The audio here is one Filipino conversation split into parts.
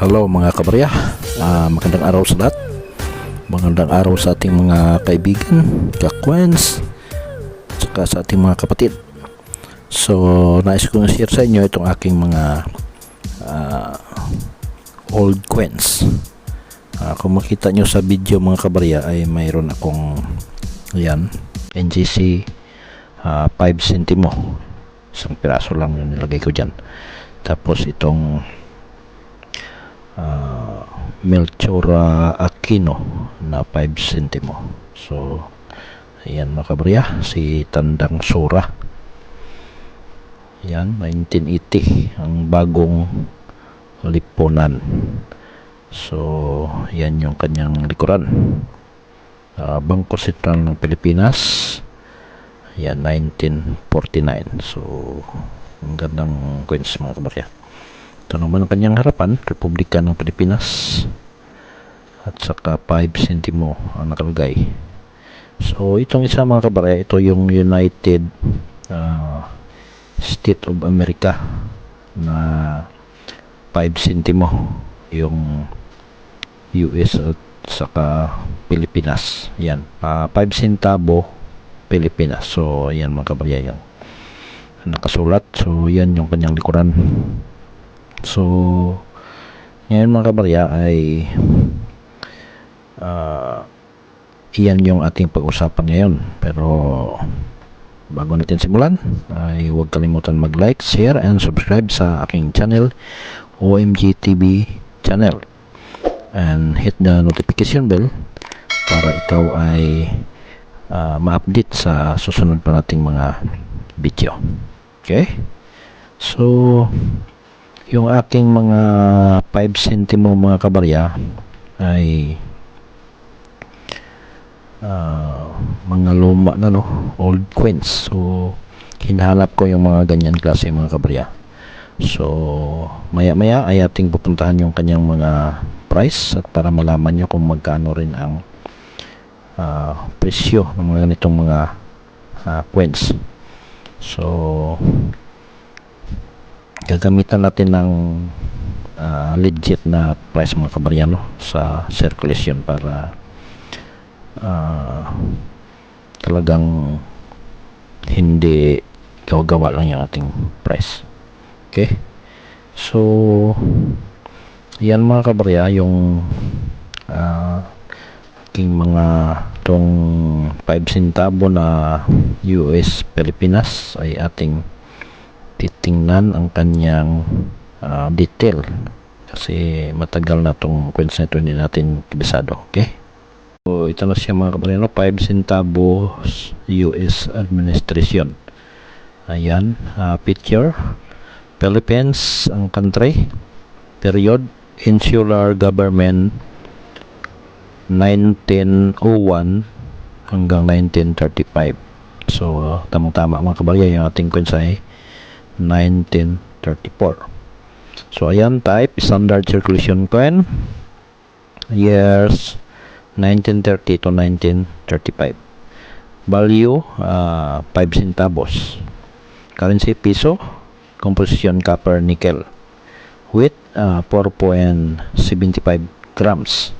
Hello mga kabarya, Ah, magandang araw sa lahat. Magandang araw sa ating mga kaibigan, kakwens, saka sa ating mga kapatid. So, nais kong share sa inyo itong aking mga ah, old quens. Ah, kung makita nyo sa video mga kabarya ay mayroon akong yan, NGC ah, 5 centimo. Isang piraso lang yung nilagay ko dyan. Tapos itong uh, Melchora Aquino na 5 centimo. So, ayan mga kabarya, si Tandang Sura. Yan, 1980, ang bagong lipunan. So, yan yung kanyang likuran. Uh, Bangko Sentral ng Pilipinas. Yan, 1949. So, ang gandang coins mga kabarya. Ito naman ang kanyang harapan, Republika ng Pilipinas. At saka 5 centimo ang nakalagay. So, itong isa mga kabarya, ito yung United uh, State of America na 5 centimo yung US at saka Pilipinas. Yan, uh, 5 centavo Pilipinas. So, yan mga kabarya yan. Nakasulat. So, yan yung kanyang likuran. So, ngayon mga kabarya ay uh, iyan yung ating pag-usapan ngayon. Pero bago natin simulan, ay huwag kalimutan mag-like, share, and subscribe sa aking channel, OMG TV channel. And hit the notification bell para ikaw ay uh, ma-update sa susunod pa nating mga video. Okay? So, yung aking mga 5 centimo mga kabarya ay ah, mga luma na no? Old coins so hinahanap ko yung mga ganyan klase mga kabarya. So maya maya ay ating pupuntahan yung kanyang mga price at para malaman nyo kung magkano rin ang ah, presyo ng mga ganitong mga ah, coins so gagamitan natin ng ah, legit na price mga kabaryano sa circulation para ah, talagang hindi gawa-gawa lang yung ating price. Okay? So yan mga kabarya yung ah, aking mga tong 5 centavo na US Pilipinas ay ating titingnan ang kanyang ah, detail. Kasi matagal na tong coins na ito hindi natin kabisado okay? So ito na siya mga kabarino 5 centavos US administration. Ayan ah, picture. Philippines ang country. Period insular government 1901 hanggang 1935 so tamang tama mga kabarya yung ating coins ay 1934. So ayan type standard circulation coin years 1930 to 1935. Value uh, 5 centavos. Currency piso. Composition copper nickel. Weight uh, 4.75 grams.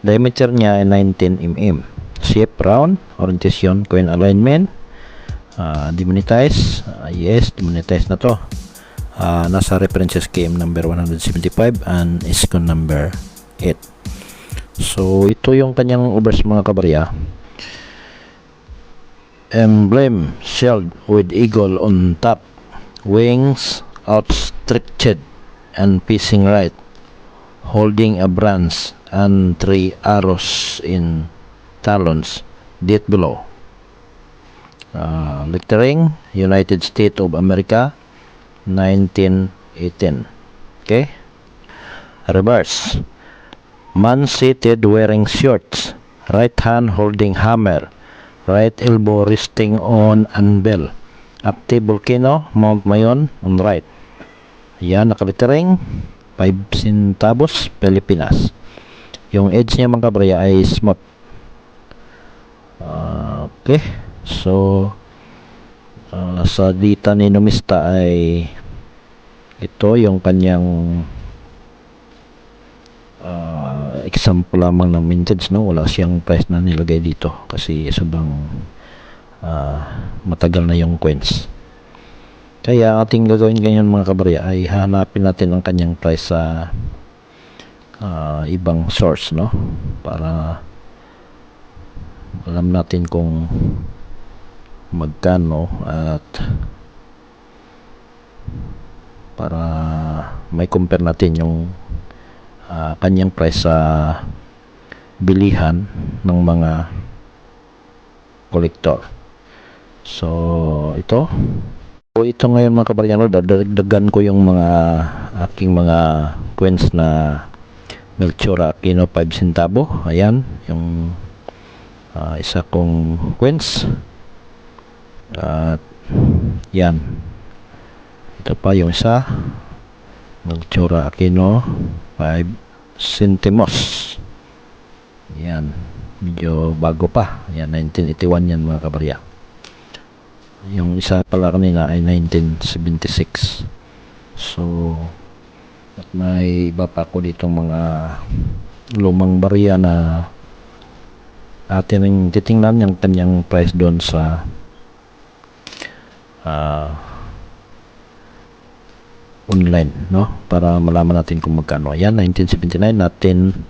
Diameter niya ay 19 mm. Shape round. Orientation coin alignment uh, demonetize. Uh, yes demonetize na to. Uh, nasa reference scheme number 175 and ISCON number 8 so ito yung kanyang overs mga kabarya. Emblem shield with eagle on top. Wings outstretched and facing right. Holding a branch and three arrows in talons. Date below uh, lettering United States of America 1918 okay? Reverse. Man seated wearing shorts right hand holding hammer right elbow resting on anvil. Active volcano Mount Mayon on right. Yan nakalittering 5 centavos Pilipinas. Yung edge niya mga kabraya ay smooth Ah, okay So, uh, sa dita ni Numista ay ito yung kanyang ah, example lamang ng vintage no? Wala siyang price na nilagay dito kasi sobrang ah, matagal na yung coins kaya ating gagawin ganyan mga kabarya ay hanapin natin ang kanyang price sa ah, ibang source no? Para alam natin kung magkano at para may compare natin yung ah, kanyang price sa bilihan ng mga collector. So, ito. So, ito ngayon mga kabaryano, dadagdagan ko yung mga aking mga coins na Melchora Aquino 5 centavo. Ayan, yung ah, isa kong coins. At yan. Ito pa yung isa. Melchora Aquino 5 centimos. Yan. Medyo bago pa. Yan, 1981 yan mga kabarya. Yung isa pala kanina ay 1976. So, at may iba pa ako dito mga lumang barya na atin titingnan yung kanyang price doon sa ah online, no? Para malaman natin kung magkano. Ayan, 1979 natin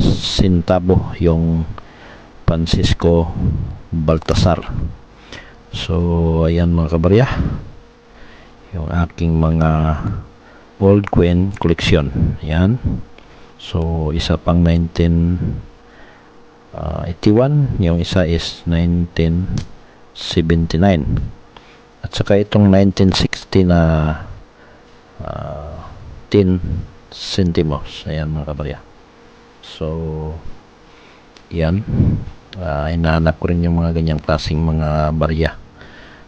centavo yung Francisco Baltasar. So, ayan mga kabarya. Yung aking mga old coin collection. Ayan. So, isa pang 1981. Yung isa is 1979. At saka itong 1960 na ah, 10 centimos. Ayan mga kabarya. So, yan. Ah, inahanap ko rin yung mga ganyang klaseng mga barya.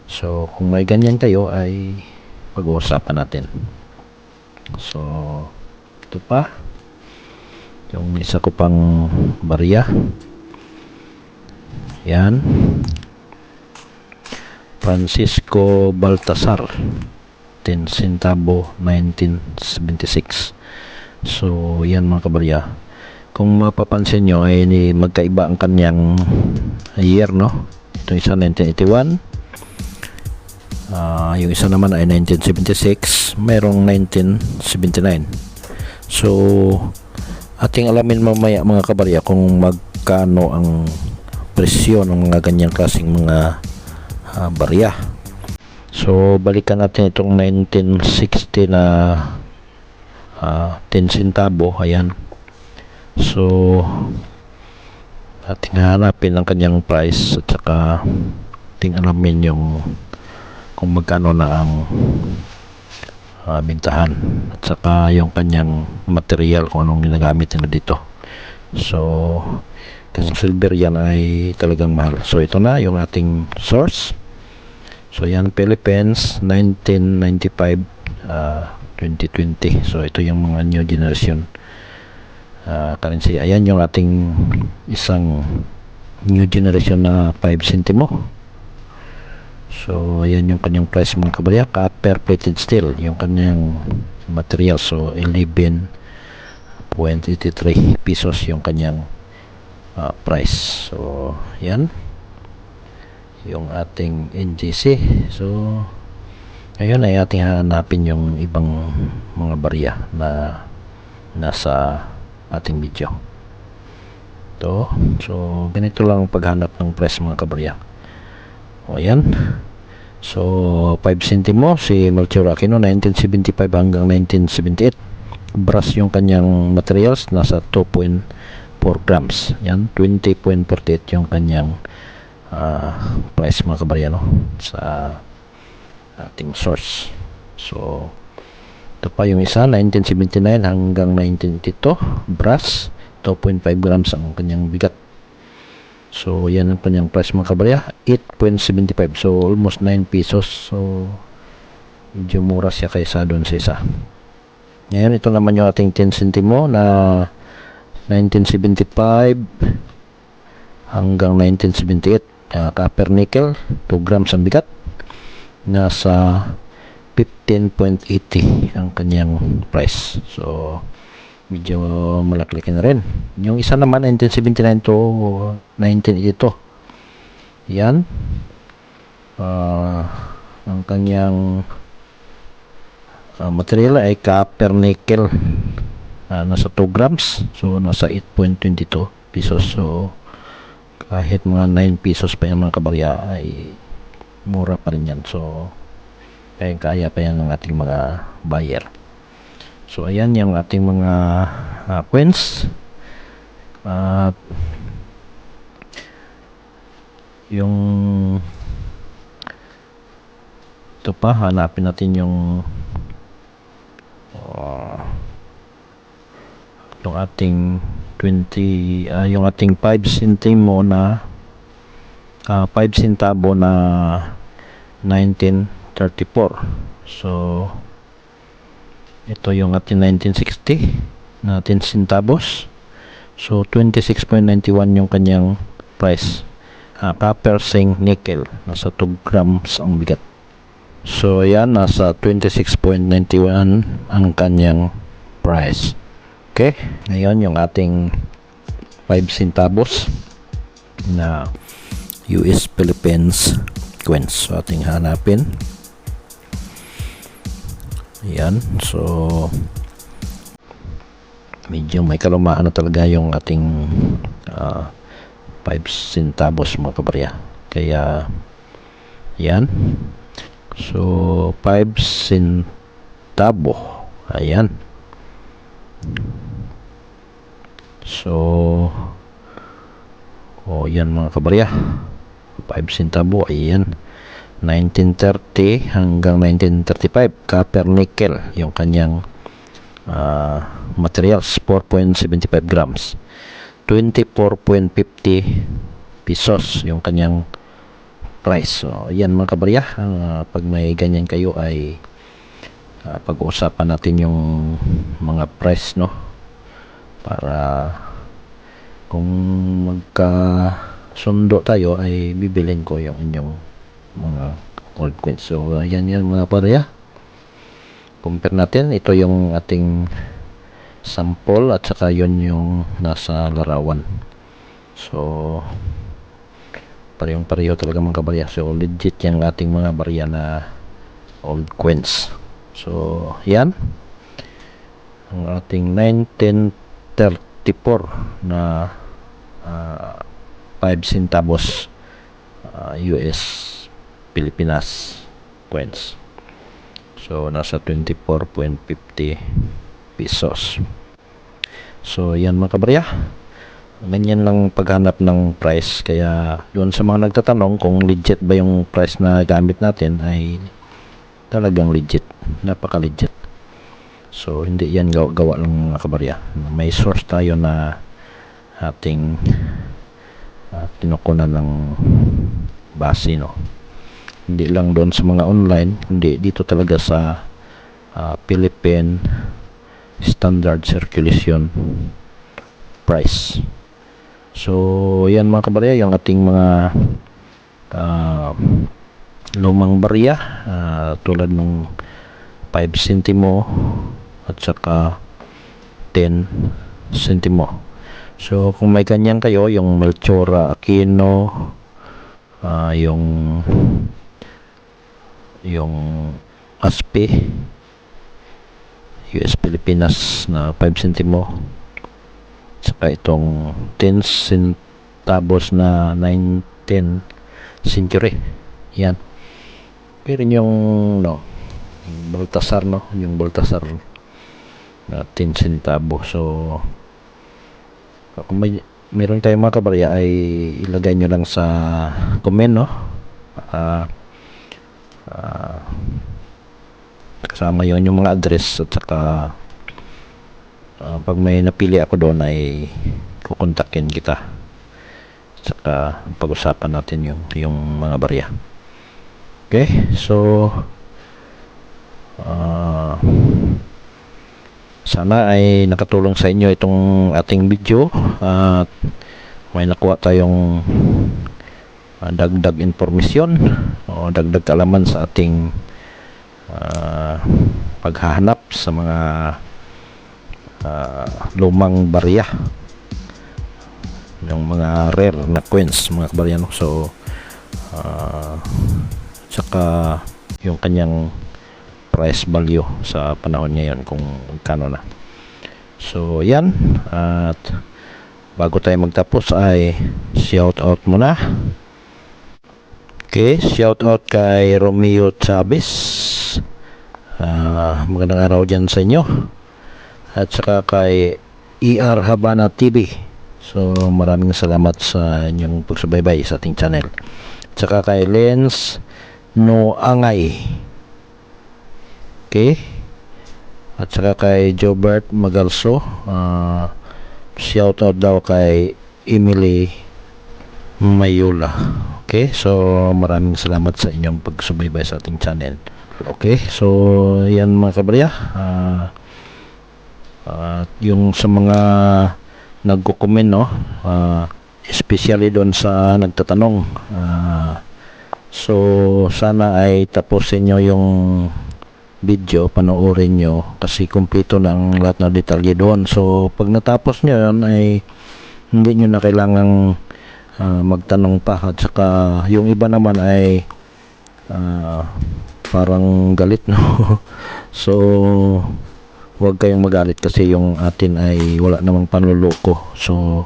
So, kung may ganyan kayo ay pag-uusapan natin. So, ito pa. Yung isa ko pang barya. Yan. Francisco Baltasar. 10 centavo 1976. So, yan mga kabarya. Kung mapapansin nyo ay ni magkaiba ang kanyang year, no? Ito isa 1981. Ah, yung isa naman ay 1976. Merong 1979. So, ating alamin mamaya mga kabarya kung magkano ang presyo ng mga ganyang klaseng mga ah, barya. So, balikan natin itong 1960 na ah, 10 centavo. Ayan. So, ating hanapin ang kanyang price at saka ating alamin yung kung magkano na ang ah, bintahan at saka yung kanyang material kung anong ginagamit nila dito. So, kasi silver yan ay talagang mahal. So, ito na yung ating source. So, yan Philippines 1995 ah, 2020. So, ito yung mga new generation ah, currency. Ayan yung ating isang new generation na 5 centimo. So, ayan yung kanyang price mga kabarya. Copper plated steel. Yung kanyang material. So, 11.83 pesos yung kanyang ah, price. So, yan. Yung ating NGC. So, ngayon ay ating hanapin yung ibang mga barya na nasa ating video. Ito. So, ganito lang ang paghanap ng price mga kabarya. O, ayan. So, 5 centimo si Melchor Aquino 1975 hanggang 1978. Brass yung kanyang materials nasa 2.4 grams. Yan, 20.48 yung kanyang ah, price mga kabarya no? sa ating source. So, ito pa yung isa, 1979 hanggang 1982, brass, 2.5 grams ang kanyang bigat. So, yan ang kanyang price mga kabarya, 8.75. So, almost 9 pesos. So, medyo mura siya kaysa doon sa isa. Ngayon, ito naman yung ating 10 centimo na 1975 hanggang 1978. Uh, copper nickel, 2 grams ang bigat. Nasa 15.80 ang kanyang price. So, medyo malaki na rin. Yung isa naman 1979 to 1982. Yan. Ah, ang kanyang ah, material ay copper nickel. Ah, nasa 2 grams. So nasa 8.22 pesos. So kahit mga 9 pesos pa yung mga kabarya ay mura pa rin yan. So kaya kaya pa yan ng ating mga buyer. So ayan yung ating mga uh, coins. At yung ito pa hanapin natin yung uh, yung ating 20 ah, yung ating 5 centimo na ah, 5 centavo na 1934 so ito yung ating 1960 na 10 centavos so 26.91 yung kanyang price. Ah, copper zinc nickel. Nasa 2 grams ang bigat. So yan nasa 26.91 ang kanyang price okay. Ngayon yung ating 5 centavos na US Philippines coins. So ating hanapin. Yan so medyo may kalumaan na talaga yung ating ah, 5 centavos mga kabarya. Kaya yan so 5 centavo ayan so oh yan mga kabarya. 5 centavo ayan. 1930 hanggang 1935 copper nickel yung kanyang ah, materials 4.75 grams. 24.50 pesos yung kanyang price. So yan mga kabarya ah, pag may ganyan kayo ay ah, pag-uusapan natin yung mga price no para kung magka sundo tayo ay bibilin ko yung inyong mga old coins. So yan yan mga kabarya compare natin ito yung ating sample at saka yun yung nasa larawan. So parehong pareho talaga mga kabarya so legit yung ating mga barya na old coins. So yan. Ang ating 1934 na ah, 5 centavos ah, US Pilipinas coins so nasa 24.50 pesos. So yan mga kabarya. Ganyan lang paghanap ng price. Kaya doon sa mga nagtatanong kung legit ba yung price na gamit natin ay talagang legit. Napaka legit so hindi yan gawa, gawa lang mga kabarya may source tayo na ating uh, tinukunan ng base no? Hindi lang doon sa mga online hindi dito talaga sa ah, Philippine standard circulation price. So yan mga kabarya yung ating mga ah, lumang barya ah, tulad ng 5 centimo at saka 10 centimo so kung may ganyan kayo yung Melchora Aquino ah, yung yung ASPE US Pilipinas na 5 centimo saka itong 10 centavos na 19 century. Yan. Pero yung no Baltasar no yung Baltasar na 10 centavo so kung may meron tayong mga kabarya ay ilagay nyo lang sa comment no? Ah ah, kasama yon yung mga address at saka ah, pag may napili ako doon ay kukontakin kita. At saka pag-usapan natin yung, yung mga barya. Okay? So ah, sana ay nakatulong sa inyo itong ating video at may nakuha tayong ah, dagdag informasyon o dagdag kaalaman sa ating ah, paghahanap sa mga ah, lumang barya yung mga rare na coins mga kabarya no? So ah, tsaka yung kanyang price value sa panahon ngayon kung kano na. So yan. At bago tayo magtapos ay shout out muna. Okay shout out kay Romeo Chavez. Ah, magandang araw dyan sa inyo. At saka kay ER Habana TV so maraming salamat sa inyong pagsubaybay sa ating channel. Tsaka kay Lens No Angay okay at saka kay Jobert Magalso. Ah shout out daw kay Emily Mayula. Okay so maraming salamat sa inyong pagsubaybay sa ating channel. Okay so yan mga kabarya ah at yung sa mga nagko-comment no ah, especially doon sa nagtatanong ah, so sana ay tapusin nyo yung video panoorin nyo kasi kumpleto ng lahat na detalye doon. So pag natapos nyo yun ay hindi nyo na kailangang ah, magtanong pa. At saka yung iba naman ay ah, parang galit no? So huwag kayong magalit kasi yung atin ay wala namang panluloko. So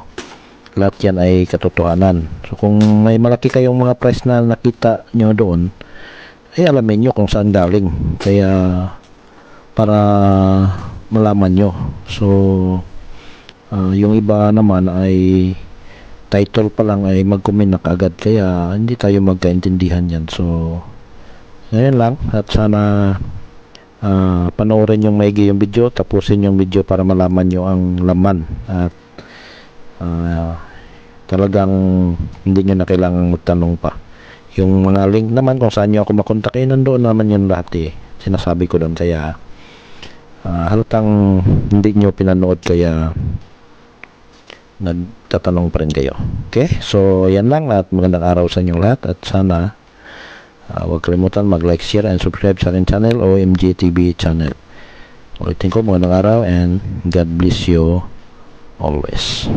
lahat yan ay katotohanan. So kung may malaki kayong mga price na nakita nyo doon ay alamin nyo kung saan galing. Kaya para malaman nyo. So ah, yung iba naman ay title pa lang ay mag-comment na kaagad. Kaya hindi tayo magkaintindihan yan. So ngayon lang. At sana ah, panoorin yung maigi yung video. Tapusin yung video para malaman nyo ang laman. At ah, talagang hindi nyo na kailangan magtanong pa yung mga link naman kung saan nyo ako makontak eh nandoon naman yung lahat eh sinasabi ko doon kaya ah, halatang hindi nyo pinanood kaya nagtatanong pa rin kayo okay so yan lang at magandang araw sa inyong lahat at sana Ah, huwag kalimutan mag-like, share, and subscribe sa aking channel, OMG TV channel. Ulitin ko, magandang araw, and God bless you always.